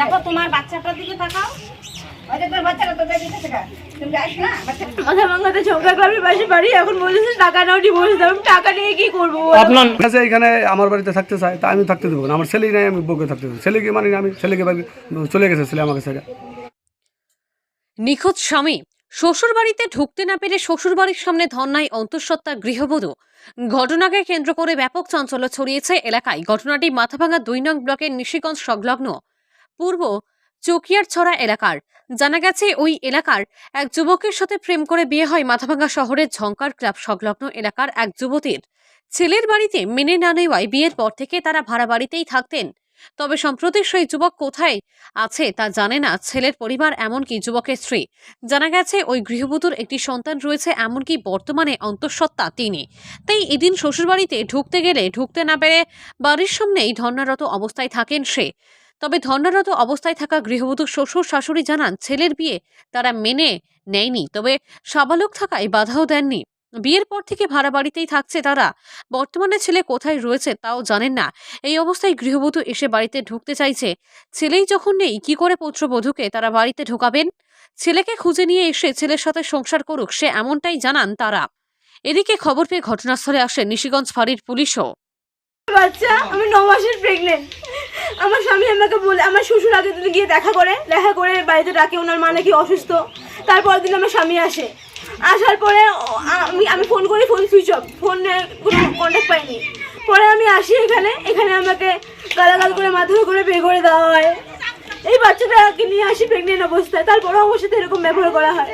দেখো তোমার বাচ্চাটার দিকে তাকাও। এখন আমার বাড়িতে থাকতে চায় তা আমি থাকতে দেবো না। আমার ছেলেই নাই আমি বউকে থাকতে দেবো। ছেলেকে মানি আমি ছেলেকে চলে গেছে ছেলে আমাকে ছেড়ে। নিখোঁজ স্বামী শ্বশুরবাড়িতে ঢুকতে না পেরে শ্বশুর বাড়ির সামনে ধর্নায় অন্তঃসত্ত্বা গৃহবধূ। ঘটনাকে কেন্দ্র করে ব্যাপক চাঞ্চল্য ছড়িয়েছে এলাকায়। ঘটনাটি মাথাভাঙা দুই নং ব্লকের নিশিগঞ্জ সংলগ্ন। পূর্ব চকিয়ারছড়া এলাকার। জানা গেছে, ওই এলাকার এক যুবকের সাথে প্রেম করে বিয়ে হয় মাথাভাঙ্গা শহরের ঝঙ্কার ক্লাব সংলগ্ন এলাকার এক যুবতীর। ছেলের বাড়িতে মেনে না নেওয়ায় বিয়ের পর থেকে তারা ভাড়া বাড়িতেই থাকতেন। তবে সম্প্রতি সেই যুবক কোথায় আছে তা জানে না, ছেলের পরিবার এমনকি যুবকের স্ত্রী। জানা গেছে, ওই গৃহবধূর একটি সন্তান রয়েছে, এমনকি বর্তমানে অন্তঃসত্ত্বা তিনি। তাই এদিন শ্বশুরবাড়িতে ঢুকতে গেলে ঢুকতে না পেরে বাড়ির সামনেই ধর্নারত অবস্থায় থাকেন সে। তবে ধর্নারত অবস্থায় থাকা গৃহবধূ শ্বশুর শাশুড়ি জানান, ছেলের বিয়ে তারা মেনে নেয়নি, তবে সাবালক থাকায় বাধাও দেননি। বিয়ের পর থেকে ভাড়া বাড়িতেই থাকছে তারা। বর্তমানে ছেলে কোথায় রয়েছে তাও জানেন না। এই অবস্থায় গৃহবধূ এসে বাড়িতে ঢুকতে চাইছে। ছেলেই যখন নেই, কি করে পুত্রবধূকে তারা বাড়িতে ঢোকাবেন? ছেলেকে খুঁজে নিয়ে এসে ছেলের সাথে সংসার করুক, সে এমনটাই জানান তারা। এদিকে খবর পেয়ে ঘটনাস্থলে আসে নিশিগঞ্জ ফাঁড়ির পুলিশও। বাচ্চা, আমি ন মাসের প্রেগনেন্ট আমার স্বামী আমাকে বলে, আমার শ্বশুর আগে দিন গিয়ে দেখা করে দেখা করে বাড়িতে ডাকে, ওনার মা নাকি অসুস্থ। তারপর দিন আমার স্বামী আসে। আসার পরে আমি আমি ফোন করি ফোন সুইচ অফ ফোনে কোনো কন্ট্যাক্ট পাইনি। পরে আমি আসি এখানে এখানে আমাকে গালাগাল করে মাথা করে বের করে দেওয়া হয়। এই বাচ্চাটাকে নিয়ে আসি প্রেগনেন্ট অবস্থায়। তারপরেও আমার সাথে এরকম ব্যবহার করা হয়।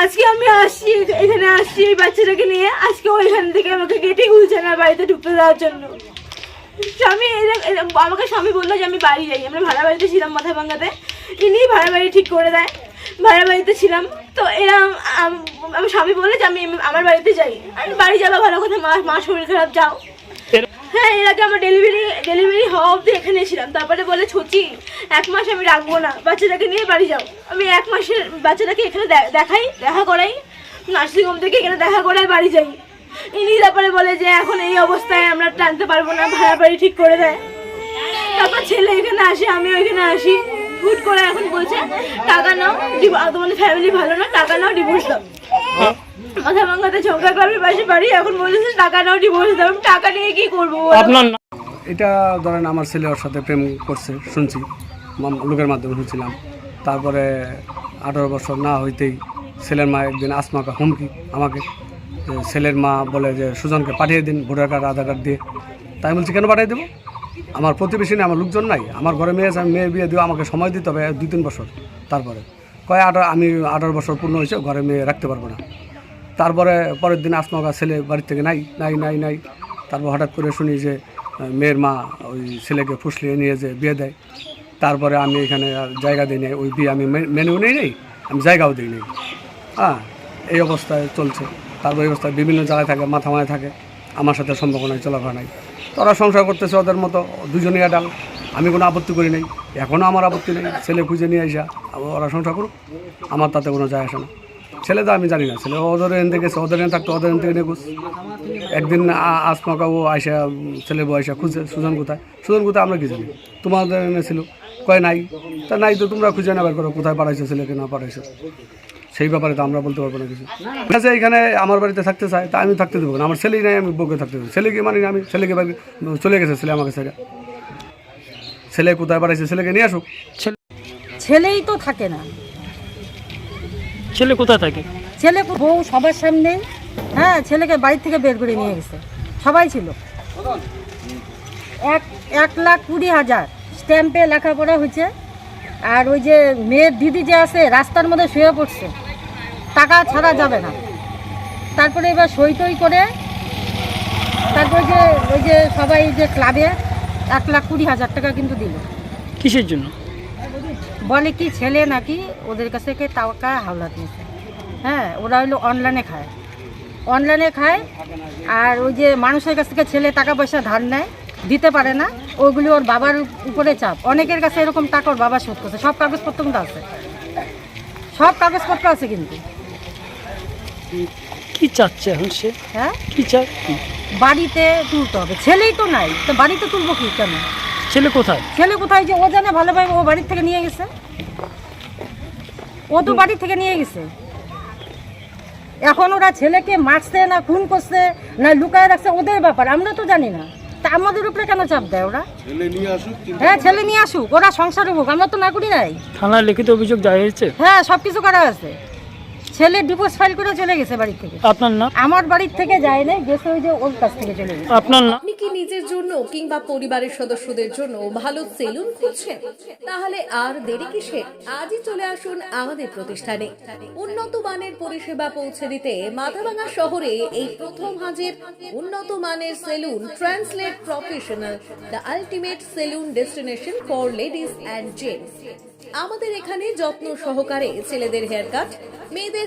আজকে আমি আসছি এখানে আসছি এই বাচ্চাটাকে নিয়ে। আজকে ওইখান থেকে আমাকে গেটে খুলছে না বাড়িতে ঢুকতে দেওয়ার জন্য। স্বামী আমাকে স্বামী বলল যে আমি বাড়ি যাই। আমরা ভাড়া বাড়িতে ছিলাম মাথা ভাঙাতে। ইনি ভাড়া বাড়ি ঠিক করে দেয়। ভাড়া বাড়িতে ছিলাম। তো এরম আম- আমার স্বামী বলল যে আমি আমার বাড়িতে যাই। আমি বাড়ি যাবা ভালো কথা মা মা শরীর খারাপ যাও। হ্যাঁ এর আগে আমার ডেলিভারি ডেলিভারি হওয়া অবধি এখানে ছিলাম। তারপরে বলে ছুচি এক মাস আমি রাখব না। বাচ্চাটাকে নিয়ে বাড়ি যাও। আমি এক মাসের বাচ্চাটাকে এখানে দেখাই দেখা করাই। নার্সিংহোম থেকে এখানে দেখা করাই বাড়ি যাই। ইনি তারপরে বলে যে এখন এই অবস্থায় আমরা টানতে পারব না ভাড়া বাড়ি ঠিক করে দেয়। তারপর ছেলে এখানে আসে আমি ওইখানে আসি। হুট করে এখন বলছে টাকা নাও তোমাদের ফ্যামিলি ভালো না টাকা নাও ডিভোর্স দাও। মাথা ভাঙাতে ঝঙ্কা ক্লাবের পাশে বাড়ি এখন বলেছে টাকা নাও ডিভোর্স দাও। আমি টাকা নিয়ে কি করব আপনার এটা ধরেন আমার ছেলে ওর সাথে প্রেম করছে শুনছি। লোকের মাধ্যমে শুনছিলাম। তারপরে আঠারো বছর না হইতেই ছেলের মা একদিন আসমাকে হুমকি আমাকে ছেলের মা বলে যে, সুজনকে পাঠিয়ে দিন ভোটার কার্ড, আধার কার্ড দিয়ে। তাই বলছি, কেন পাঠিয়ে দেবো? আমার প্রতিবেশী নেই, আমার লোকজন নাই। আমার ঘরে মেয়ে আছে, আমি মেয়ে বিয়ে দিও আমাকে সময় দিতে হবে দুই তিন বছর। তারপরে কয়ে আঠারো, আমি আঠারো বছর পূর্ণ হয়েছে, ঘরে মেয়ে রাখতে পারব না। তারপরে পরের দিন আসমাকা ছেলে বাড়ি থেকে নাই নাই নাই নাই। তারপর হঠাৎ করে শুনি যে, মেয়ের মা ওই ছেলেকে ফুসলিয়ে নিয়ে যে বিয়ে দেয়। তারপরে আমি এখানে জায়গা দিই নাই, ওই বিয়ে আমি মেনেও নেই নেই, আমি জায়গাও দিই নেই। হ্যাঁ এই অবস্থায় চলছে। এই অবস্থায় বিভিন্ন জায়গায় থাকে মাথা মাথায় থাকে। আমার সাথে সম্পর্ক নাই, চলাফেরা নাই। তারা সংসার করতেছে ওদের মতো, দুজনেই আডাল আমি কোনো আপত্তি করি নাই। এখনও আমার আপত্তি নেই, ছেলে খুঁজে নিয়ে আসা ওরা সংসার করুক। আমার তাতে কোনো যায় আসে না। ছেলে তো আমি জানি না, ছেলে ওদের এনতে গেছে ওদের এনে থাকতো ওদের এনতে নিয়ে খুঁজ একদিন আসমকা ও আইসা, ছেলে বউ আইসা খুঁজছে, সুজন কোথায়? সুজন কোথায় আমরা কি জানি? তোমাদের এনেছিল কয় নাই? তা নাই তো তোমরা খুঁজে নেবার করো, কোথায় পাঠাইছো ছেলেকে না পাঠাইছো? সেই ব্যাপারে তো আমরা বলতে পারব না কিছু। আছে এখানে আমার বাড়িতে থাকতে চায় তা আমি থাকতে দেবো না। আমার ছেলেই নাই আমি বউকে থাকতে দেবো। ছেলেকে মানি না আমি ছেলেকে বাড়ি চলে গেছে ছেলে আমাকে ছেড়ে। ছেলে কোথায় পাঠাইছে? ছেলেকে নিয়ে আসুক। ছেলেই তো থাকে না। ছেলে কোথায় থাকে? ছেলে বউ সবার সামনে। হ্যাঁ ছেলেকে বাড়ি থেকে বের করে নিয়ে গেছে। সবাই ছিল। এক এক লাখ কুড়ি হাজার। স্ট্যাম্পে লেখাপড়া হয়েছে। আর ওই যে মেয়ের দিদি যে আছে রাস্তার মধ্যে শুয়ে পড়ছে। টাকা ছাড়া যাবে না। তারপরে এবার সই টই করে তারপরে যে ওই যে সবাই যে ক্লাবে এক লাখ কুড়ি হাজার টাকা কিন্তু দিল। কিসের জন্য? বলে কি ছেলে নাকি ওদের কাছ থেকে টাকা হাওলা দিয়েছে। হ্যাঁ ওরা হলো অনলাইনে খায়। অনলাইনে খায় আর ওই যে মানুষের কাছ থেকে ছেলে টাকা পয়সা ধার নেয় দিতে পারে না ওগুলি ওর বাবার উপরে চাপ। অনেকের কাছে এরকম টাকা ওর বাবা শোধ করছে। সব কাগজপত্র কিন্তু আছে। সব কাগজপত্র আছে কিন্তু। কি চাচ্ছে এখন সে? হ্যাঁ? কি চায়? বাড়িতে তুলতে হবে। ছেলেই তো নাই। তো বাড়িতে তুলবো কি কেন? ছেলে কোথায়? ছেলে কোথায় যে ও জানে ভালোভাবে ও বাড়ির থেকে নিয়ে গেছে। ও তো বাড়ি থেকে নিয়ে গেছে। এখন ওরা ছেলেকে মারছে না খুন করছে না লুকায় রাখছে ওদের ব্যাপার। আমরা তো জানি না। তা আমাদের উপরে কেন চাপ দেয় ওরা? হ্যাঁ ছেলে নিয়ে আসুক। ওরা সংসারে হোক আমরা তো না করি নাই। থানায় লিখিত অভিযোগ দায়ের হয়েছে? হ্যাঁ সব কিছু করা আছে। ছেলে ডিভোর্স ফাইল করে চলে গেছে বাড়ি থেকে। আপনার নাম? আমার বাড়ির থেকে যায় না গেছে ওই যে ওর কাছ থেকে চলে গেছে। আপনার নাম? আপনি কি নিজের জন্য কিংবা পরিবারের সদস্যদের জন্য ভালো সেলুন খুঁজছেন? তাহলে আর দেরি কিসে? আজই চলে আসুন আমাদের প্রতিষ্ঠানে। উন্নত মানের পরিষেবা পৌঁছে দিতে মাথাভাঙা শহরে এই প্রথম হাজির উন্নত মানের salon translate professional the ultimate salon destination for ladies and gents. আমাদের এখানে যত্ন সহকারে ছেলেদের হেয়ার কাট মেয়েদের